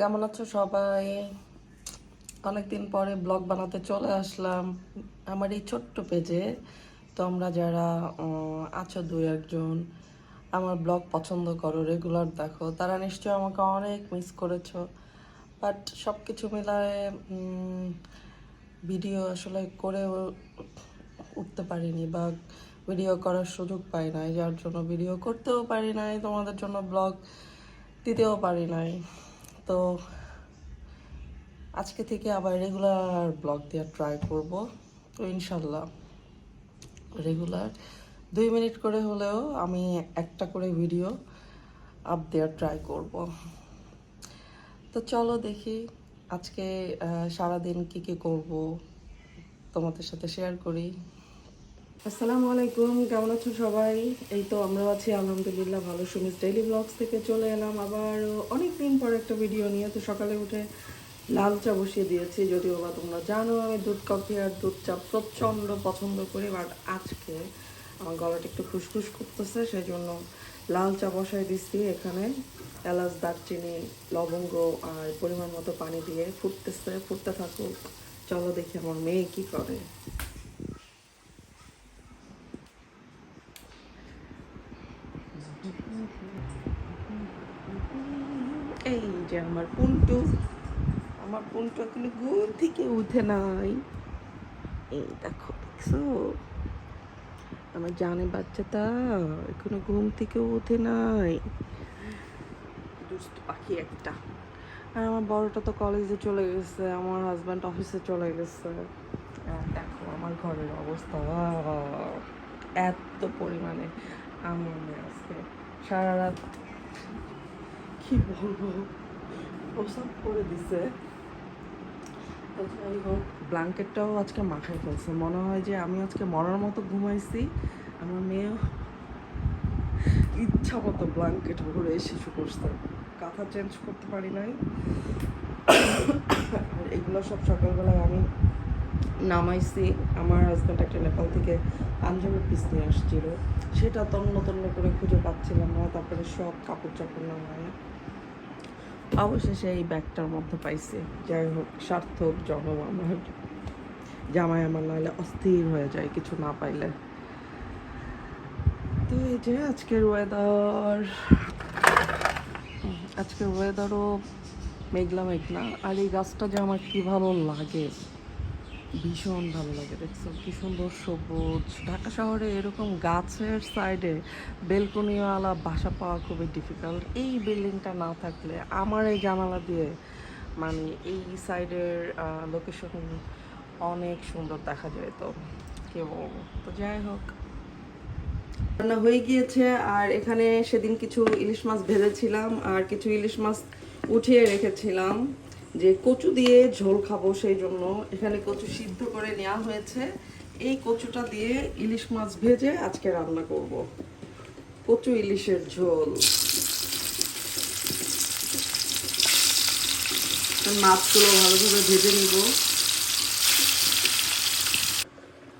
কেমন আছো সবাই? অনেকদিন পরে ব্লগ বানাতে চলে আসলাম। আমার এই ছোট্ট পেজে তোমরা যারা আছো দু একজন, আমার ব্লগ পছন্দ করো, রেগুলার দেখো, তারা নিশ্চয়ই আমাকে অনেক মিস করেছ। বাট সব কিছু মিলায় ভিডিও আসলে করে উঠতে পারিনি বা ভিডিও করার সুযোগ পাই নাই, যার জন্য ভিডিও করতেও পারি নাই, তোমাদের জন্য ব্লগ দিতেও পারি নাই। তো আজকে থেকে আবার রেগুলার ব্লগ দেওয়ার ট্রাই করব। তো ইনশাল্লাহ রেগুলার দুই মিনিট করে হলেও আমি একটা করে ভিডিও আপ দেওয়ার ট্রাই করব। তো চলো দেখি আজকে সারাদিন কি কি করব তোমাদের সাথে শেয়ার করি। আসসালামু আলাইকুম, কেমন আছো সবাই? এই তো আমরা আছি, আলহামদুলিল্লাহ ভালো সুমিস ডেইলি ব্লগস থেকে চলে এলাম আবার অনেক দিন পর একটা ভিডিও নিয়ে, তো সকালে উঠে লাল চা বসিয়ে দিয়েছি, যদিও বা তোমরা জানো আমি দুধ কফি আর দুধ চা প্রচণ্ড পছন্দ করি বাট আজকে আমার গলাটা একটু খুসখুস করতেছে সেই জন্য লাল চা বসাই দিচ্ছি এখানে। এলাচ, দারচিনি, লবঙ্গ আর পরিমাণ মতো পানি দিয়ে ফুটতেছে, ফুটতে থাকুক। চলো দেখি আমার মেয়ে কি করে। এই যে আমার পুন্টু আমার পুন্টু এখনও ঘুম থেকে উঠে নাই। এই দেখো, দেখছ? আমার জানে বাচ্চাটা এখনও ঘুম থেকে উঠে নাই। দুষ্ট পাখি একটা। আর আমার বড়টা তো কলেজে চলে গেছে, আমার হাজব্যান্ড অফিসে চলে গেছে। দেখো, আমার ঘরের অবস্থা। এত পরিমাণে আমার আজকে। সারা রাত কি বলব? প্রসাব করে দিছে। ব্ল্যাঙ্কেটটাও আজকে মাথায় ফেলছে। মনে হয় যে আমি আজকে মরার মতো ঘুমাইছি। আমার মেয়েও ইচ্ছা মতো ব্ল্যাঙ্কেট ভরে শিশু করছে। কাঁথা চেঞ্জ করতে পারি নাই। আর এগুলো সব সকালবেলায় আমি নামাইছি। আমার হাজব্যান্ড একটা নেপাল থেকে পাঞ্জাবি পিস নিয়ে আসছিল। সেটা তন্ন তন্ন করে খুঁজে পাচ্ছিলাম না, তারপরে সব কাপড় চাপড় নামায় অবশেষে এই ব্যাগটার মধ্যে পাইছি। যাই হোক, সার্থক জনম আমার। জামাই আমার নাহলে অস্থির হয়ে যায় কিছু না পাইলে। তো এই যে আজকের ওয়েদার আজকের ওয়েদারও মেঘলা মেঘলা। আর এই গাছটা যে আমার কি ভালো লাগে। ভীষণ ভালো লাগে, দেখছ? কি সুন্দর সবুজ। ঢাকা শহরে এরকম গাছের সাইডে বেলকনিওয়ালা বাসা পাওয়া খুবই ডিফিকাল্ট এই বিল্ডিংটা না থাকলে আমার এই জানালা দিয়ে মানে এই সাইডের লোকেশন অনেক সুন্দর দেখা যায় তো। কে বলব? তো যাই হোক। রান্না হয়ে গিয়েছে, আর এখানে সেদিন কিছু ইলিশ মাছ ভেজেছিলাম, আর কিছু ইলিশ মাছ উঠিয়ে রেখেছিলাম। যে কচু দিয়ে ঝোল খাব সেই জন্য। এখানে কচু সিদ্ধ করে নেওয়া হয়েছে। এই কচুটা দিয়ে ইলিশ মাছ ভেজে আজকে রান্না করব। কচু ইলিশের ঝোল। মাছগুলো ভালোভাবে ভেজে নিব।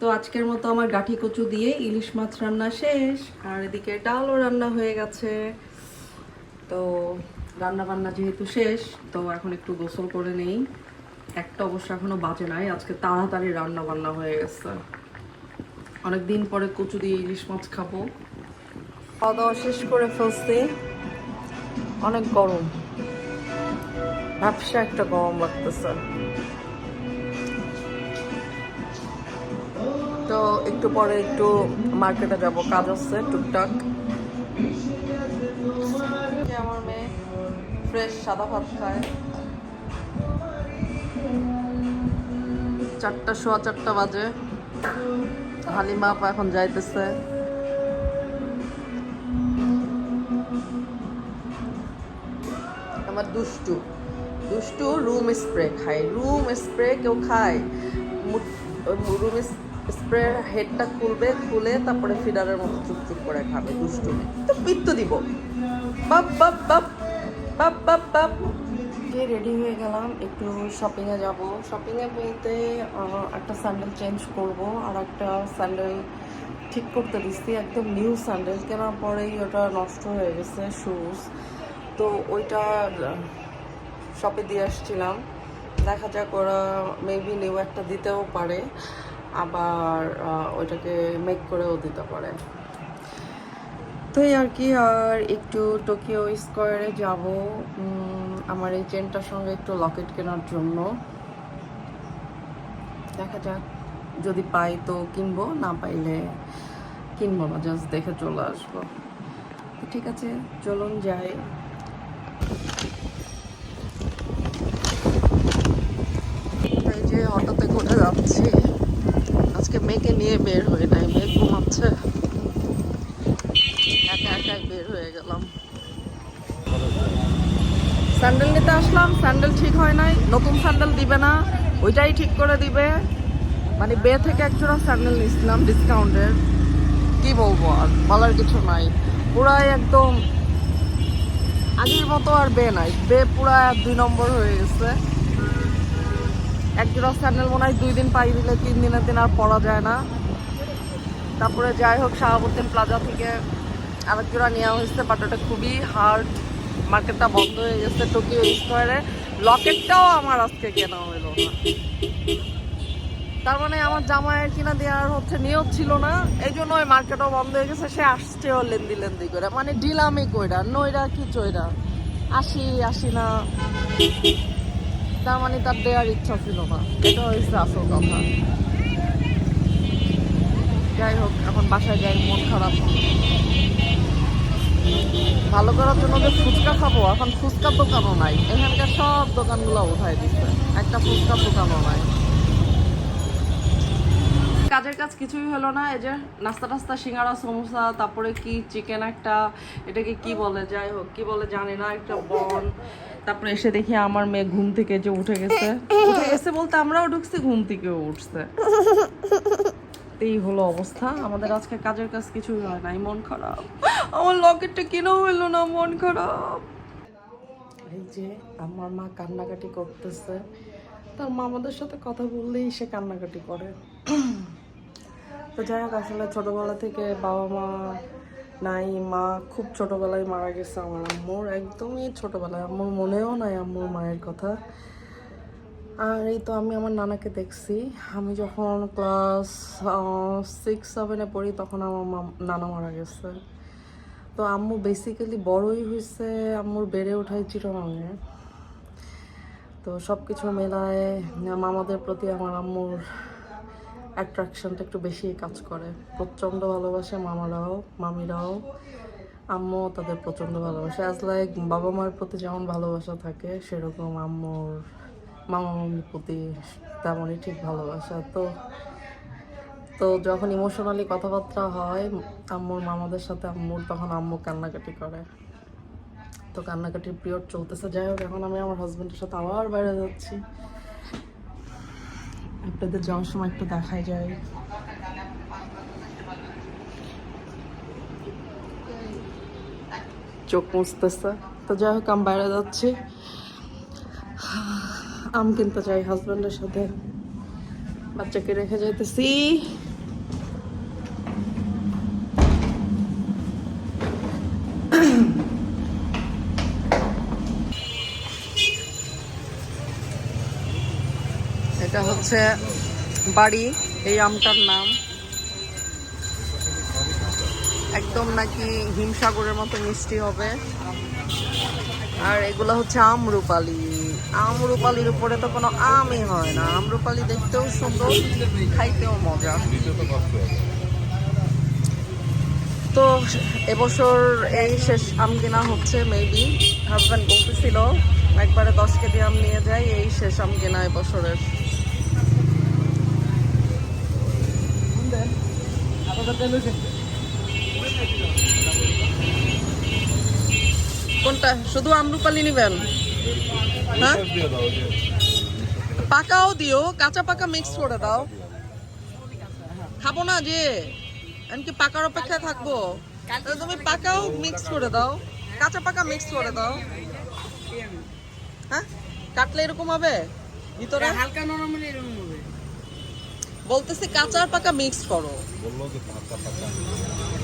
তো আজকের মতো আমার গাঠি কচু দিয়ে ইলিশ মাছ রান্না শেষ। আর এদিকে ডালও রান্না হয়ে গেছে। তো রান্না বান্না যেহেতু শেষ, তো এখন একটু গোসল করে নেই। একটা অবশ্য এখনও বাজে নাই, আজকে তাড়াতাড়ি রান্না বান্না হয়ে গেছে। অনেক দিন পরে কচু দিয়ে ইলিশ মাছ খাব। খাওয়া দাওয়া শেষ করে ফেলছি। অনেক গরম। ব্যবসা একটা গরম লাগতেছে। তো একটু পরে একটু মার্কেটে যাব, কাজ আছে, টুকটাক। ফ্রেশ সাদা ভাত খায়। চারটা সোয়া চারটা বাজে। হালিমা আপা এখন যাইতেছে। আমার দুষ্টু। দুষ্টু রুম স্প্রে খায়। রুম স্প্রে কেউ খায়। রুম স্প্রে হেডটা খুলবে, খুলে তারপরে ফিডারের মতো চুপচুপ করে খাবে দুষ্টু তো পিত্ত দিব। বাপ বাপ বাপ। বাপ বাপ বাপ। রেডি হয়ে গেলাম, একটু শপিংয়ে যাব। শপিংয়ে বলতে একটা স্যান্ডেল চেঞ্জ করব আর একটা স্যান্ডেল ঠিক করতে দিচ্ছি, একদম নিউ স্যান্ডেল কেনার পরেই ওটা নষ্ট হয়ে গেছে শুজ তো ওইটা শপে দিয়ে আসছিলাম। দেখা যাক ওরা মেবি নিউ একটা দিতেও পারে, আবার ওইটাকে মেক করেও দিতে পারে। তো আর কি, আর একটু টোকিও স্কোয়ারে যাব আমার এই চেনটার সঙ্গে একটু লকেট কেনার জন্য। দেখা যাক, যদি পাই তো কিনবো, না পাইলে কিনবো না জাস্ট দেখে চলে আসব। ঠিক আছে, চলুন যাই। যে অটোতে করে যাচ্ছি, আজকে মেয়েকে নিয়ে বের হয়ে নাই মেয়ে ঘুমাচ্ছে একা একাই বের হয়ে গেলাম স্যান্ডেল নিতে আসলাম, স্যান্ডেল ঠিক হয় নাই, নতুন স্যান্ডেল দিবে না, ওইটাই ঠিক করে দিবে। মানে বে থেকে একজোড়া স্যান্ডেল নিয়েছিলাম ডিসকাউন্টের কি বলব আর, বলার কিছু নাই। পুরাই একদম আগের মতো আর বে নাই। বে পুরা দুই নম্বর হয়ে গেছে। একজোড়া স্যান্ডেল মনে হয় দুই দিন পাই দিলে তিন দিনের দিন আর পরা যায় না। তারপরে যাই হোক শাহাবুদ্দিন প্লাজা থেকে আরেক জোড়া নেওয়া হয়েছে বাট ওটা খুবই হার্ড মার্কেটটা বন্ধ হয়ে গেছে টোকিও স্কোয়ারে লকেটটাও আমার আজকে কেনা হলো না। তার মানে আমার জামায় কিনা দেওয়ার হচ্ছে নিয়ত ছিল না। এই জন্য ওই মার্কেটও বন্ধ হয়ে গেছে, সে আসছে ও লেন্দি লেন্দি করে। মানে ডিলামি কইরা, নইরা কি চইরা। আসি আসি না। তার মানে তার দেওয়ার ইচ্ছা ছিল না। এটা হয়েছে আসল কথা। যাই হোক, এখন বাসায় যাই, মন খারাপ। ভালো করার জন্য যে ফুচকা খাব, এখন ফুচকার দোকানও নাই। এখানকার সব দোকানগুলো উঠাই দিচ্ছে একটা ফুচকার দোকানও নাই। কাজের কাজ কিছুই হলো না, এই যে নাস্তা টাস্তা, সিঙ্গারা, সমোসা, তারপরে কি চিকেন একটা, এটাকে কি বলে, যাই হোক, কি বলে জানি না, একটা বন। তারপরে এসে দেখি আমার মেয়ে ঘুম থেকে যে উঠে গেছে। উঠে গেছে বলতে আমরাও ঢুকছি, ঘুম থেকেও উঠছে। এই হলো অবস্থা। আমাদের আজকে কাজের কাজ কিছুই হয় নাই, মন খারাপ। আমার লকেটটা কেনা হইল না, মন খারাপ। এই যে আমার মা কান্নাকাটি করতেছে। তার মা আমাদের সাথে কথা বললেই সে কান্নাকাটি করে। তো যাই হোক, আসলে ছোটবেলা থেকে বাবা মা নাই, মা খুব ছোটবেলায় মারা গেছে আমার আম্মুর। একদমই ছোটবেলায়, আম্মুর মনেও নাই আম্মুর মায়ের কথা। আর এই তো আমি আমার নানাকে দেখছি। আমি যখন ক্লাস সিক্স সেভেনে পড়ি, তখন আমার মাম- নানা মারা গেছে। তো আম্মু বেসিক্যালি বড়ই হয়েছে আম্মুর বেড়ে ওঠাই চিরমাঙে তো সব কিছু মেলায় মামাদের প্রতি আমার আম্মুর অ্যাট্রাকশনটা একটু বেশি কাজ করে। প্রচণ্ড ভালোবাসে মামারাও, মামিরাও। আম্মু তাদের প্রচণ্ড ভালোবাসে। অ্যাজ লাইক বাবা মার প্রতি যেমন ভালোবাসা থাকে, সেরকম আম্মুর মামা মামির প্রতি তেমনই ঠিক ভালোবাসা। তো তো যখন ইমোশনালি কথাবার্তা হয়, আম্মুর মামাদের সাথে আম্মুর তখন আম্মু কান্নাকাটি করে। তো কান্নাকাটির পিরিয়ড চলতেছে। যাই হোক, এখন আমি আমার হাজব্যান্ডের সাথে আবার বাইরে যাচ্ছি। আপনাদের যাওয়ার সময় একটু দেখাই যায়। চোখ মুছতেছে। তো যাই হোক, আমি বাইরে যাচ্ছি। আম কিনতে চাই হাজবেন্ডের সাথে। বাচ্চাকে রেখে যাইতেছি। এটা হচ্ছে বাড়ি, এই আমটার নাম। একদম নাকি হিমসাগরের মতো মিষ্টি হবে। আর এগুলো হচ্ছে আমরুপালি আমরুপালির উপরে তো কোনো আমই হয় না। আমরুপালি দেখতেও সুন্দর, খাইতেও মজা। তো এবছর এই শেষ আম কেনা হচ্ছে মেবি হাজব্যান্ড বলতেছিল, একবারে দশ কেজি আম নিয়ে যাই, এই শেষ আম কেনা এবছরের। কোনটা? শুধু আমরুপালি নিবেন? হ্যাঁ? পাকাও দিও, কাঁচা পাকা মিক্স করে দাও। খাব না যে? আমি কি পাকার অপেক্ষায় থাকব? তুমি পাকাও মিক্স করে দাও। কাঁচা পাকা মিক্স করে দাও। হ্যাঁ? কাটলে এরকম হবে? ভিতরে? হালকা নরম বলতেছি কাঁচা আর পাকা মিক্স করো। বলল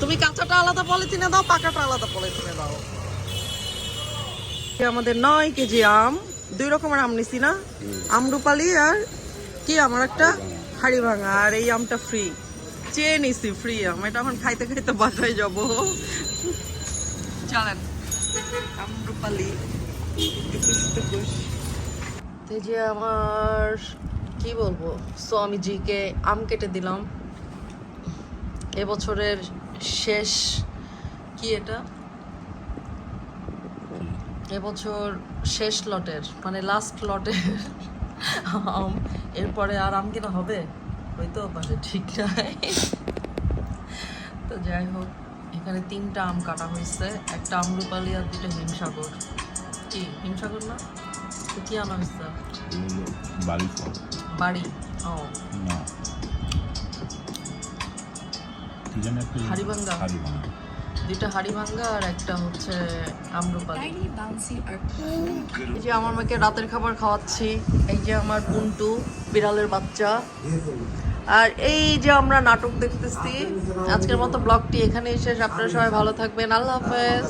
তুমি কাঁচাটা আলাদা পলিথিনে দাও পাকাটা আলাদা পলিথিনে দাও। আমাদের নয় কেজি আম দুই রকমের আম নিছি না আমরুপালি আর কি আমার একটা হাড়ি ভাঙা আর এই আমটা ফ্রি চেয়ে নিছি ফ্রি আম এটা এখন খাইতে খাইতে বাসায় যাব। চলেন আমরুপালি যে আমার কি বলব? সো আমি জিকে আম কেটে দিলাম। এবছরের শেষ কি এটা? এবছর শেষ লটের মানে লাস্ট লটের আম। এরপরে আর আম কিনা হবে? হইতেও পারে ঠিক নাই। তো যাই হোক, এখানে তিনটা আম কাটা হয়েছে। একটা আমরুপালি আর দুটো হিমসাগর। কি? হিমসাগর না? তো কি আনা হয়েছে? বাড়ি। ও। না। কি একটা হাড়িভাঙ্গা? হাড়িভাঙ্গা দুইটা হাড়ি আর একটা হচ্ছে আমরুপালি। এই যে আমার মেয়েকে রাতের খাবার খাওয়াচ্ছি এই যে আমার পুন্টু বিড়ালের বাচ্চা। আর এই যে আমরা নাটক দেখতেছি আজকের মতো ব্লগটি এখানেই শেষ। আপনারা সবাই ভালো থাকবেন। আল্লাহ হাফেজ।